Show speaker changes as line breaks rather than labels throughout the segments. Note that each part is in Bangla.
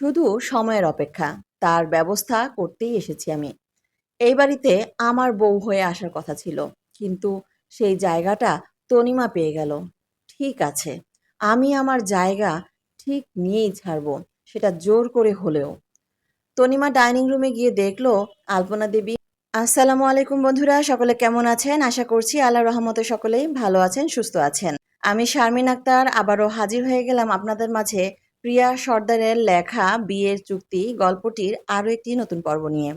শুধু সময়ের অপেক্ষা, তার ব্যবস্থা করতেই এসেছি আমি। এই বাড়িতে আমার বউ হয়ে আসার কথা ছিল, কিন্তু সেই জায়গাটা তনিমা পেয়ে গেল। ঠিক আছে, আমি আমার জায়গা ঠিক নিয়েই ছাড়বো, সেটা জোর করে হলেও। তনিমা ডাইনিং রুমে গিয়ে দেখল, আলপনা দেবী। আসসালামু আলাইকুম বন্ধুরা, সকলে কেমন আছেন? আশা করছি আল্লাহ রহমতে সকলেই ভালো আছেন, সুস্থ আছেন। আমি শারমিন আক্তার, আবারও হাজির হয়ে গেলাম আপনাদের মাঝে প্রিয়া সর্দারের লেখা বিয়ের চুক্তি গল্পটির আরও একটি নতুন পর্ব নিয়ে।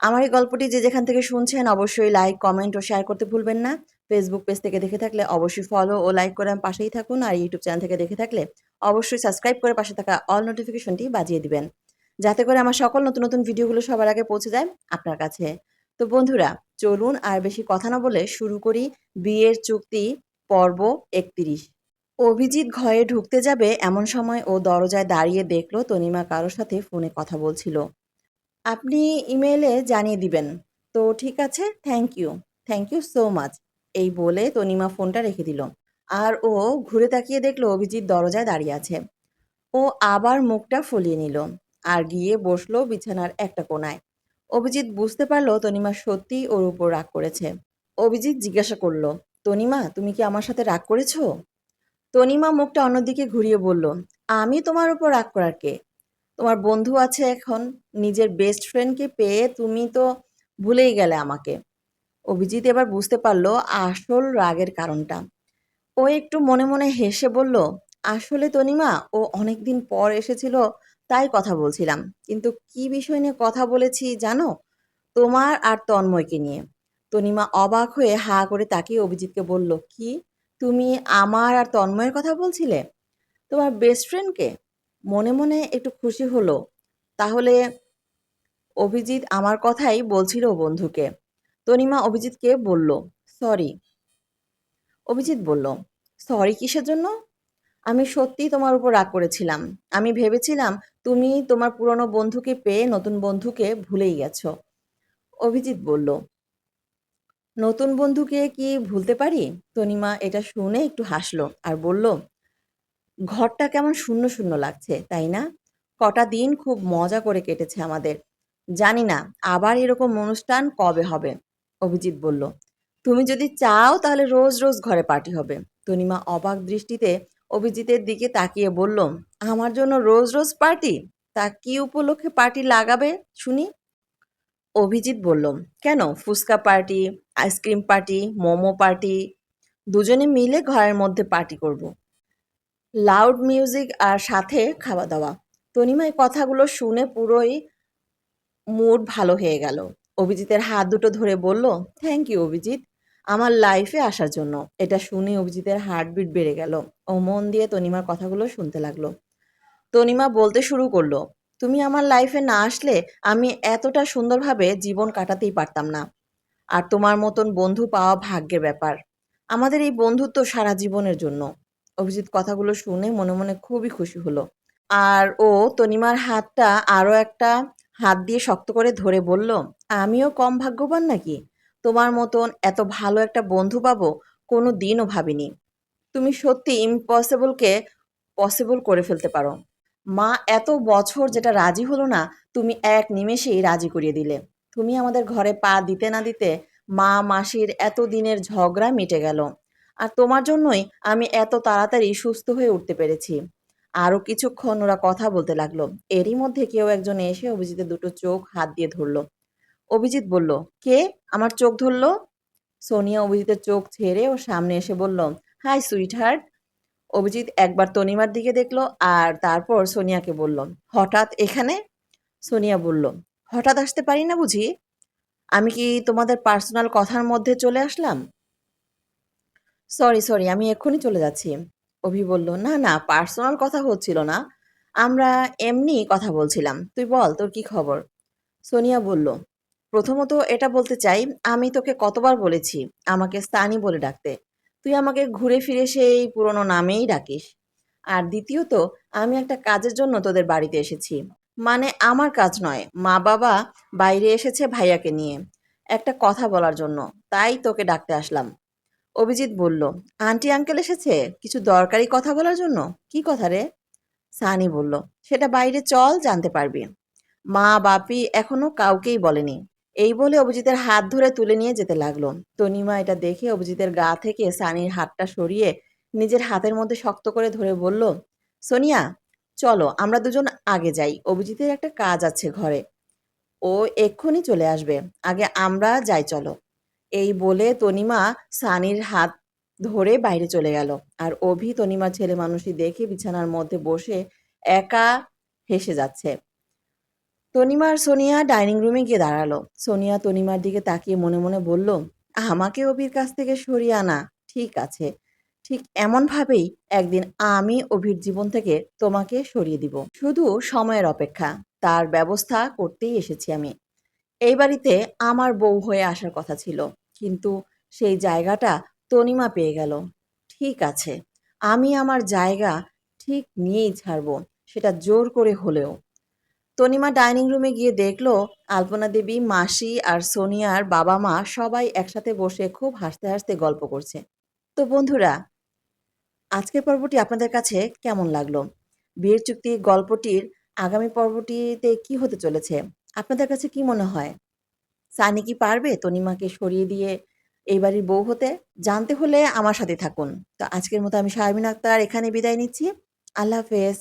আমার এই গল্পটি যে যেখান থেকে শুনছেন অবশ্যই লাইক কমেন্ট ও শেয়ার করতে ভুলবেন না। ফেসবুক পেজ থেকে দেখে থাকলে অবশ্যই ফলো ও লাইক করে পাশেই থাকুন আর ইউটিউব চ্যানেল থেকে দেখে থাকলে অবশ্যই সাবস্ক্রাইব করে পাশে থাকা অল নোটিফিকেশনটি বাজিয়ে দিবেন। যাতে করে আমার সকল নতুন নতুন ভিডিওগুলো সবার আগে পৌঁছে যায় আপনার কাছে। তো বন্ধুরা, চলুন আর বেশি কথা না বলে শুরু করি বিয়ের চুক্তি পর্ব একত্রিশ। অভিজিৎ ঘরে ঢুকতে যাবে এমন সময় ও দরজায় দাঁড়িয়ে দেখল তনিমা কারোর সাথে ফোনে কথা বলছিল। আপনি ইমেলে জানিয়ে দিবেন। তো ঠিক আছে thank you thank you so much এই বলে তনিমা ফোনটা রেখে দিল। আর ও ঘুরে তাকিয়ে দেখল অভিজিৎ দরজায় দাঁড়িয়ে আছে। ও আবার মুখটা ফলিয়ে নিল আর গিয়ে বসল বিছানার একটা কোনায়। অভিজিৎ বুঝতে পারল তনিমা সত্যিই ওর উপর রাগ করেছে। অভিজিৎ জিজ্ঞাসা করল, তনিমা, তুমি কি আমার সাথে রাগ করেছ? তনিমা মুখটা অন্যদিকে ঘুরিয়ে বলল, আমি তোমার উপর রাগ করার কে? তোমার বন্ধু আছে এখন, নিজের বেস্ট ফ্রেন্ডকে পেয়ে তুমি তো ভুলেই গেলে আমাকে। অভিজিৎ এবার বুঝতে পারল আসল রাগের কারণটা। ও একটু মনে মনে হেসে বলল, আসলে তনিমা, ও অনেকদিন পর এসেছিল, তাই কথা বলছিলাম। কিন্তু কি বিষয় নিয়ে কথা বলেছি জানো? তোমার আর তন্ময়কে নিয়ে। তনিমা অবাক হয়ে হা করে তাকিয়ে অভিজিৎকে বলল, কি? তুমি আমার আর তন্ময়ের কথা বলছিলে? তোমার বেস্ট ফ্রেন্ডকে মনে মনে একটু খুশি হলো। তাহলে অভিজিৎ আমার কথাই বলছিল বন্ধুকে। তনিমা অভিজিৎকে বলল সরি অভিজিৎ বলল সরি কিসের জন্য? আমি সত্যি তোমার উপর রাগ করেছিলাম। আমি ভেবেছিলাম তুমি তোমার পুরনো বন্ধুকে পেয়ে নতুন বন্ধুকে ভুলেই গেছো। অভিজিৎ বলল নতুন বন্ধুকে কি ভুলতে পারি? তনিমা এটা শুনে একটু হাসলো আর বলল, ঘরটা কেমন শূন্য শূন্য লাগছে, তাই না? কটা দিন খুব মজা করে কেটেছে আমাদের। জানি না আবার এরকম অনুষ্ঠান কবে হবে? অভিজিৎ বলল, তুমি যদি চাও তাহলে রোজ রোজ ঘরে পার্টি হবে। তনিমা অবাক দৃষ্টিতে অভিজিতের দিকে তাকিয়ে বলল, আমার জন্য রোজ রোজ পার্টি? তা কি উপলক্ষে পার্টি লাগাবে শুনি? অভিজিৎ বলল, কেন? Fuchka party, ice cream party, momo party, দুজনে মিলে ঘরের মধ্যে পার্টি করব। লাউড মিউজিক আর সাথে খাওয়া দাওয়া। তনিমা এই কথাগুলো শুনে পুরোই মুড ভালো হয়ে গেল। অভিজিতের হাত দুটো ধরে বলল, থ্যাংক ইউ অভিজিৎ, আমার লাইফে আসার জন্য। এটা শুনে অভিজিতের হার্টবিট বেড়ে গেল। ও মন দিয়ে তনিমার কথাগুলো শুনতে লাগল। তনিমা বলতে শুরু করল তুমি আমার লাইফে না আসলে আমি এতটা সুন্দরভাবে জীবন কাটাতেই পারতাম না। আর তোমার মতন বন্ধু পাওয়া ভাগ্যের ব্যাপার। আমাদের এই বন্ধুত্ব সারা জীবনের জন্য। অভিজিৎ কথাগুলো শুনে মনে মনে খুবই খুশি হলো। আর ও তনিমার হাতটা আরও একটা হাত দিয়ে শক্ত করে ধরে বলল, আমিও কম ভাগ্যবান নাকি? তোমার মতন এত ভালো একটা বন্ধু পাবো কোনো দিনও ভাবিনি। তুমি সত্যি ইম্পসিবলকে পসিবল করে ফেলতে পারো। মা, এত বছর যেটা রাজি হলো না, তুমি এক নিমেষেই রাজি করিয়ে দিলে। তুমি আমাদের ঘরে পা দিতে না দিতে মা, মাসির এত দিনের ঝগড়া মিটে গেল। আর তোমার জন্যই আমি এত তাড়াতাড়ি সুস্থ হয়ে উঠতে পেরেছি। আরও কিছুক্ষণ ওরা কথা বলতে লাগল। এরই মধ্যে কেউ একজন এসে অভিজিতের দুটো চোখ হাত দিয়ে ধরলো। অভিজিৎ বলল, কে? আমার চোখ ধরলো? সোনিয়া অভিজিতের চোখ ছেড়ে ও সামনে এসে বলল, হাই সুইট হার্ট অভিজিৎ একবার তনিমার দিকে দেখল আর তারপর সোনিয়াকে বলল, হঠাৎ এখানে? সোনিয়া বলল, হঠাৎ আসতে পারি না বুঝি? আমি কি তোমাদের পার্সোনাল কথার মধ্যে চলে আসলাম? সরি সরি, আমি এক্ষুনি চলে যাচ্ছি। অভি বলল, না না, পার্সোনাল কথা হচ্ছিল না। আমরা এমনি কথা বলছিলাম। তুই বল, তোর কি খবর? সোনিয়া বলল, প্রথমত এটা বলতে চাই, আমি তোকে কতবার বলেছি আমাকে স্তানি বলে ডাকতে। তুই আমাকে ঘুরে ফিরে সেই পুরনো নামেই ডাকিস। আর দ্বিতীয়ত, আমি একটা কাজের জন্য তোদের বাড়িতে এসেছি। মানে আমার কাজ নয় মা বাবা বাইরে এসেছে ভাইয়াকে নিয়ে। একটা কথা বলার জন্য, তাই তোকে ডাকতে আসলাম। অভিজিৎ বলল, আন্টি, আঙ্কেল এসেছে? কিছু দরকারি কথা বলার জন্য? কি কথা রে? সানি বলল, সেটা বাইরে চল, জানতে পারবি। মা বাপি এখনও কাউকেই বলেনি। এই বলে অভিজিতের হাত ধরে তুলে নিয়ে যেতে লাগল। তনিমা এটা দেখে অভিজিতের গা থেকে সানির হাতটা সরিয়ে নিজের হাতের মধ্যে শক্ত করে ধরে বলল, সোনিয়া, চলো, আমরা দুজন আগে যাই। অভিজিতের একটা কাজ আছে ঘরে। ও এক্ষুনি চলে আসবে। আগে আমরা যাই, চলো। এই বলে তনিমা সানির হাত ধরে বাইরে চলে গেল। আর অভি, তনিমার ছেলে মানুষই দেখে বিছানার মধ্যে বসে একা হেসে যাচ্ছে। তনিমার সোনিয়া ডাইনিং রুমে গিয়ে দাঁড়াল। সোনিয়া তনিমার দিকে তাকিয়ে মনে মনে বলল, আমাকে অভির কাছ থেকে সরিয়ে আনা, ঠিক আছে। ঠিক এমনভাবেই একদিন আমি অভির জীবন থেকে তোমাকে সরিয়ে দিব। শুধু সময়ের অপেক্ষা, তার ব্যবস্থা করতেই এসেছি আমি। এই বাড়িতে আমার বউ হয়ে আসার কথা ছিল, কিন্তু সেই জায়গাটা তনিমা পেয়ে গেল। ঠিক আছে, আমি আমার জায়গা ঠিক নিয়েই ছাড়বো, সেটা জোর করে হলেও। তনিমা ডাইনিং রুমে গিয়ে দেখল আলপনা দেবী, মাসি আর সোনিয়ার বাবা মা সবাই একসাথে বসে খুব হাসতে হাসতে গল্প করছে। তো বন্ধুরা, আজকের পর্বটি আপনাদের কাছে কেমন লাগল? বিয়ের চুক্তি, গল্পটির আগামী পর্বটিতে কি হতে চলেছে? আপনাদের কাছে কি মনে হয়? সানি কি পারবে তনিমাকে সরিয়ে দিয়ে এই বাড়ির বউ হতে? জানতে হলে আমার সাথে থাকুন। তো আজকের মতো আমি শারমিন আক্তার এখানে বিদায় নিচ্ছি। আল্লাহ হাফেজ।